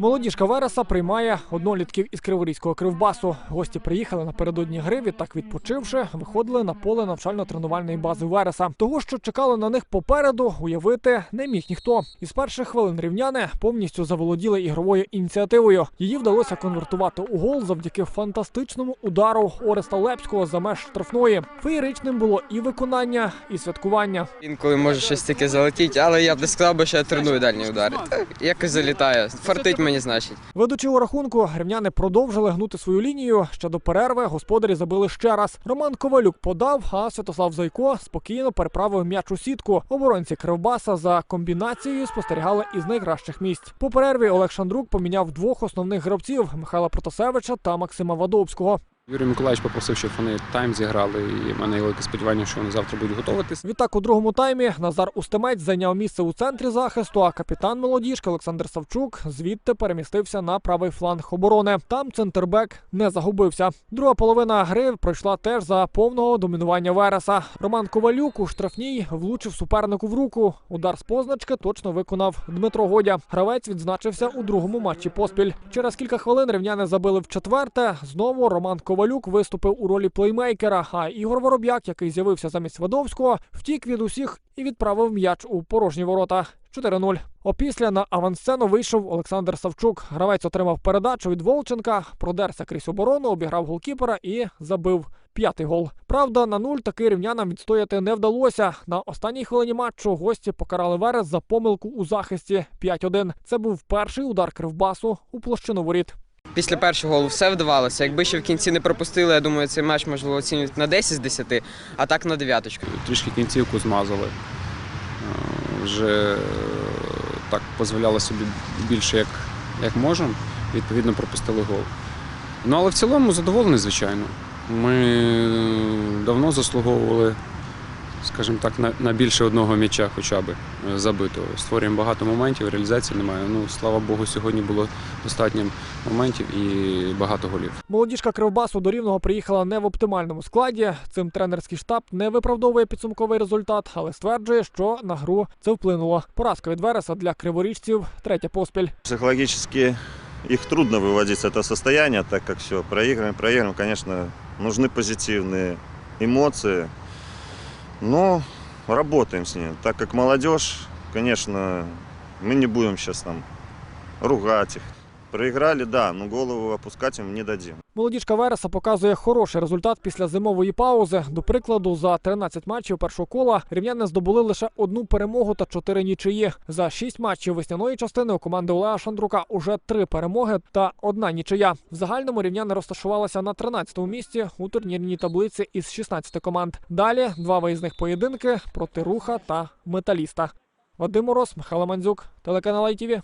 Молодіжка Вереса приймає однолітків із Криворізького кривбасу. Гості приїхали напередодні гри. Відтак відпочивши, виходили на поле навчально-тренувальної бази Вереса. Того, що чекали на них попереду, уявити не міг ніхто. Із перших хвилин рівняни повністю заволоділи ігровою ініціативою. Її вдалося конвертувати у гол завдяки фантастичному удару Ореста Лепського за меж штрафної. Феєричним було і виконання, і святкування. Інколи може щось таке залетіти, але я б не сказав, що я треную дальні удари. Якось залітає. Фартить мені, значить. Ведучи у рахунку, рівняни продовжили гнути свою лінію. Ще до перерви господарі забили ще раз. Роман Ковалюк подав, а Святослав Зайко спокійно переправив м'яч у сітку. Оборонці Кривбаса за комбінацією спостерігали із найкращих місць. По перерві Олег Шандрук поміняв двох основних гравців Михайла Протасевича та Максима Вадовського. Юрій Миколаївич попросив, щоб вони тайм зіграли, і в мене є велике сподівання, що вони завтра будуть готуватись. Відтак у другому таймі Назар Устемець зайняв місце у центрі захисту, а капітан молодіжки Олександр Савчук звідти перемістився на правий фланг оборони. Там центрбек не загубився. Друга половина гри пройшла теж за повного домінування Вереса. Роман Ковалюк у штрафній влучив супернику в руку. Удар з позначки точно виконав Дмитро Годя. Гравець відзначився у другому матчі поспіль. Через кілька хвилин рівняни забили в четверте. Знову Роман Ковалюк виступив у ролі плеймейкера. А Ігор Вороб'як, який з'явився замість Вадовського, втік від усіх і відправив м'яч у порожні ворота. 4-0. Опісля на авансцену вийшов Олександр Савчук. Гравець отримав передачу від Волченка, продерся крізь оборону, обіграв голкіпера і забив п'ятий гол. Правда, на нуль таки рівнянам відстояти не вдалося. На останній хвилині матчу гості покарали Верес за помилку у захисті 5-1. Це був перший удар кривбасу у площину воріт. Після першого голу все вдавалося. Якби ще в кінці не пропустили, я думаю, цей матч можливо оцінювати на 10 з 10, а так на дев'яточку. Трішки кінцівку змазали. Е, Вже так дозволяли собі більше, як, як можемо. Відповідно, пропустили гол. Ну, але в цілому задоволений, звичайно. Ми давно заслуговували, скажімо так, на, на більше одного м'яча хоча б е, забитого. Створюємо багато моментів, реалізації немає. Ну, слава Богу, сьогодні було достатньо моментів і багато голів. Молодіжка Кривбасу до Рівного приїхала не в оптимальному складі. Цим тренерський штаб не виправдовує підсумковий результат, але стверджує, що на гру це вплинуло. Поразка від Вереса для криворіжців третя поспіль. Психологически их трудно выводить с этого состояния, так как все, проиграем, проиграем, конечно, нужны позитивные эмоции, но работаем с ними, так как молодежь, конечно, мы не будем сейчас там ругать их. Проиграли, да, но голову опускать им не дадим. Молодіжка Вереса показує хороший результат після зимової паузи. До прикладу, за 13 матчів першого кола рівняни здобули лише одну перемогу та чотири нічиї. За 6 матчів весняної частини у команди Олега Шандрука уже три перемоги та одна нічия. В загальному рівняни розташувалися на 13-му місці у турнірній таблиці із 16 команд. Далі два виїзних поєдинки проти руха та металіста. Вадим Мороз, Михайло Мандзюк, телеканал ITV.